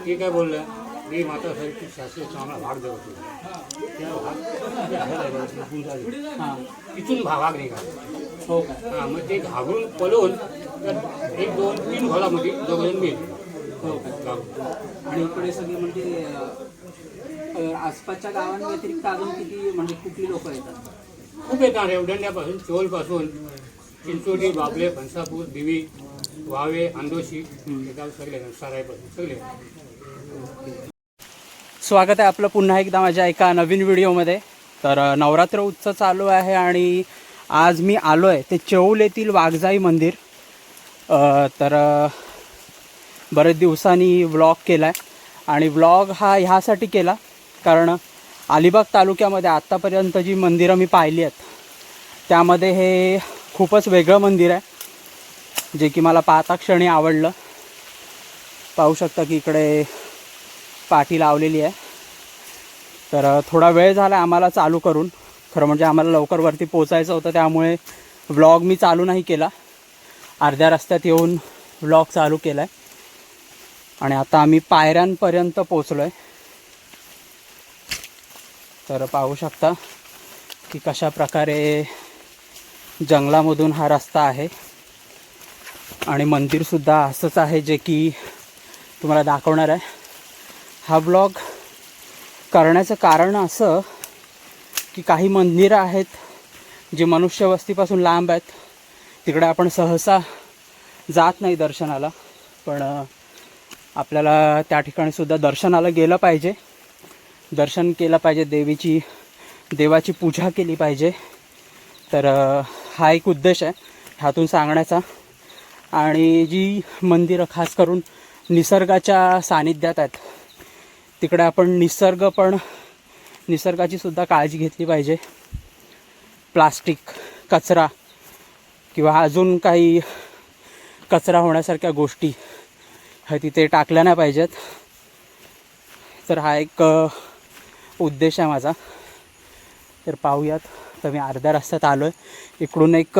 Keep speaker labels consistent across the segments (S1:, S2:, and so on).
S1: ते काय बोललं मी माता साहेब शास्त्रीय आम्हाला भाग देत होतो त्या भाग तिथून.
S2: हां
S1: भाग निघाला
S2: हो काय
S1: हां मग ते घाबरून पळून तर एक दोन तीन घोलामध्ये दोघजण मेले
S2: हो
S1: गाव
S2: आणि इकडे सगळे म्हणजे अ, आसपासच्या गावांव्यतिरिक्त अजून किती म्हणजे कुठली लोक येतात
S1: खूप येतात रेवदंड्यापासून चोलपासून चिंचोली बाबले फणसापूर दिवी वावे अंदोशी हे गाव सगळे सरायपासून सगळे
S2: स्वागत आहे आपलं पुन्हा एकदा माझ्या एका नवीन व्हिडिओमध्ये. तर नवरात्र उत्सव चालू आहे आणि आज मी आलो आहे ते चौल येथील वाघजाई मंदिर. तर बरेच दिवसांनी व्लॉग केला आहे आणि व्लॉग हा ह्यासाठी केला कारण अलिबाग तालुक्यामध्ये आत्तापर्यंत जी मंदिरं मी पाहिली आहेत त्यामध्ये हे खूपच वेगळं मंदिर आहे. जे की मला पाहता क्षणी आवडलं. पाहू शकता की इकडे पाठी लावलेली आहे. तर थोडा वेळ झाला आम्हाला चालू करून. खरं म्हणजे आम्हाला लवकर वरती पोचायचं होतं त्यामुळे व्लॉग मी चालू नाही केला. अर्ध्या रस्त्यात येऊन व्लॉग चालू केला आहे आणि आता आम्ही पायऱ्यांपर्यंत पोचलो आहे तर पाहू शकता की कशा प्रकारे जंगलामधून हा रस्ता आहे. आणि मंदिरसुद्धा असंच आहे जे की तुम्हाला दाखवणार आहे. हा ब्लॉग करण्याचं कारण असं की काही मंदिरं आहेत जी मनुष्यवस्तीपासून लांब आहेत. तिकडे आपण सहसा जात नाही दर्शनाला पण आपल्याला त्या ठिकाणीसुद्धा दर्शनाला गेलं पाहिजे. दर्शन केलं पाहिजे देवीची देवाची पूजा केली पाहिजे. तर हा एक उद्देश आहे. ह्यातून सांगण्याचा आणि जी मंदिरं खास करून निसर्गाच्या सानिध्यात आहेत तिकडे आपण निसर्ग पण निसर्गाची सुद्धा काळजी घेतली पाहिजे. प्लास्टिक कचरा किंवा अजून काही कचरा होण्यासारख्या गोष्टी ह्या तिथे टाकल्या नाही पाहिजेत. तर हा एक उद्देश आहे माझा. तर पाहूयात. तर मी अर्ध्या रस्त्यात आलो आहे इकडून एक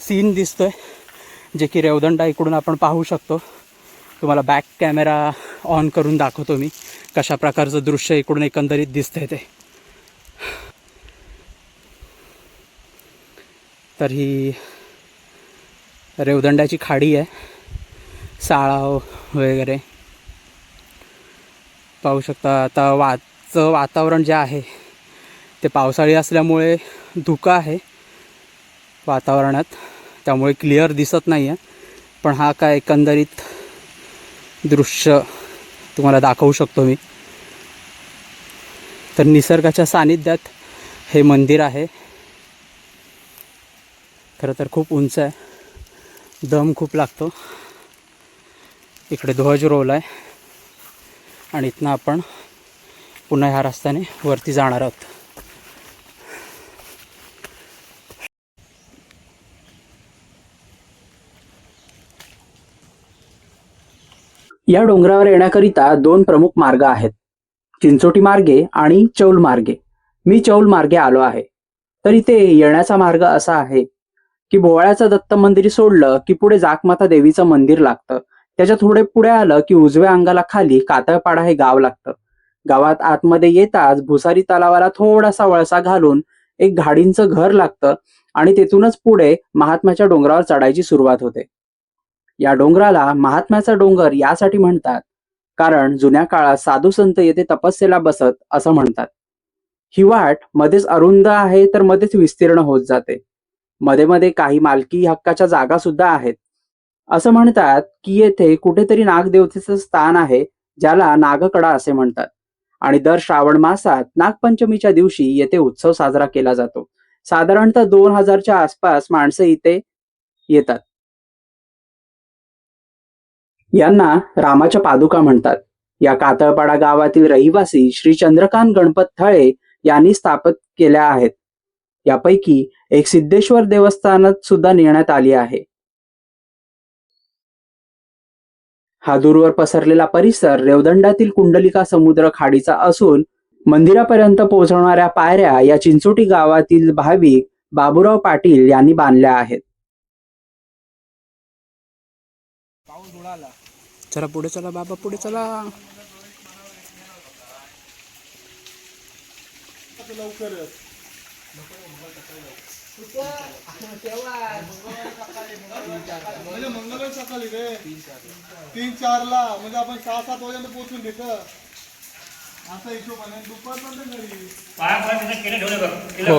S2: सीन दिसतो आहे जे की रेवदंडा इकडून आपण पाहू शकतो. तुम्हाला बॅक कॅमेरा ऑन करून दाखवतो मी कशा प्रकारचं दृश्य इकडून एकंदरीत दिसतंय ते. तर ही रेवदंड्याची खाडी आहे. साळाव वगैरे. पाहू शकता आता वाचं वातावरण जे आहे ते पावसाळी असल्यामुळे धुकं आहे वातावरणात. त्यामुळे क्लिअर दिसत नाही आहे पण हा काय एकंदरीत दृश्य तुम्हाला दाखवू शकतो मी. तर निसर्गाच्या सानिध्यात हे मंदिर आहे. खरं तर खूप उंच आहे. दम खूप लागतो. इकडे ध्वज रोल आहे आणि इथनं आपण पुन्हा ह्या रस्त्याने वरती जाणार आहोत. या डोंगरावर येण्याकरिता दोन प्रमुख मार्ग आहेत. चिंचोटी मार्गे आणि चौल मार्गे. मी चौल मार्गे आलो आहे. तर इथे येण्याचा मार्ग असा आहे की बोवाळ्याचं दत्त मंदिर सोडलं की पुढे जाकमाता देवीचं मंदिर लागतं. त्याच्या थोडे पुढे आलं की उजव्या अंगाला खाली कातळपाडा हे गाव लागतं. गावात आतमध्ये येताच भुसारी तलावाला थोडासा वळसा घालून एक घाडींचं घर लागतं आणि तेथूनच पुढे महात्म्याच्या डोंगरावर चढायची सुरुवात होते. या डोंगराला महात्म्याचा डोंगर यासाठी म्हणतात. कारण जुन्या काळात साधू संत येथे तपस्येला बसत असं म्हणतात. ही वाट मध्येच अरुंद आहे तर मध्येच विस्तीर्ण होत जाते. मध्ये मध्ये काही मालकी हक्काच्या जागा सुद्धा आहेत. असं म्हणतात की येथे कुठेतरी नागदेवतेचं स्थान आहे ज्याला नागकडा असे म्हणतात. आणि दर श्रावण मासात नागपंचमीच्या दिवशी येथे उत्सव साजरा केला जातो. साधारणतः दोन हजारच्या आसपास माणसं इथे येतात. यांना रामाच्या पादुका म्हणतात. या कातळपाडा गावातील रहिवासी श्री चंद्रकांत गणपत थळे यांनी स्थापित केल्या आहेत. यापैकी एक सिद्धेश्वर देवस्थानात सुद्धा नेण्यात आली आहे. हा दूरवर पसरलेला परिसर रेवदंडातील कुंडलिका समुद्र खाडीचा असून मंदिरापर्यंत पोहोचवणाऱ्या पायऱ्या या चिंचोटी गावातील भाविक बाबुराव पाटील यांनी बांधल्या आहेत. चला पुढे चला बाबा पुढे चला.
S3: म्हणजे मंगळवार सकाळी रे. तीन चारला. म्हणजे आपण सहा सात वाजेपर्यंत पोहोचून घेतं असा हिशोबाने दुपारपर्यंत घरी.
S1: पाया पाया तिथं केलं ठेवलं बघ. केलं
S2: हो.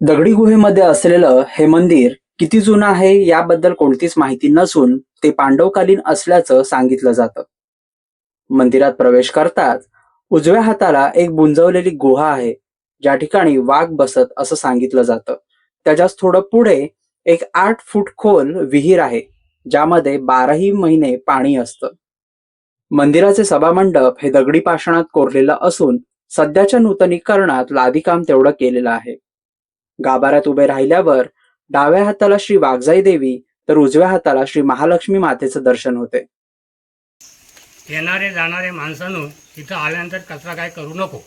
S2: दगडी गुहेमध्ये असलेलं हे मंदिर किती जुनं आहे याबद्दल कोणतीच माहिती नसून ते पांडवकालीन असल्याचं सांगितलं जातं. मंदिरात प्रवेश करताच उजव्या हाताला एक बुंजवलेली गुहा आहे. ज्या ठिकाणी वाघ बसत असं सांगितलं जातं. त्याच्याच थोडं पुढे एक आठ फूट खोल विहीर आहे ज्यामध्ये बाराही महिने पाणी असतं. मंदिराचे सभामंडप हे दगडी पाषाणात कोरलेलं असून सध्याच्या नूतनीकरणात लादीकाम तेवढं केलेलं आहे. गाभाऱ्यात उभे राहिल्यावर डाव्या हाताला श्री वाघजाई देवी तर उजव्या हाताला श्री महालक्ष्मी मातेचं दर्शन होते.
S1: येणारे जाणारे माणसानं तिथं आल्यानंतर कचरा काय करू नको.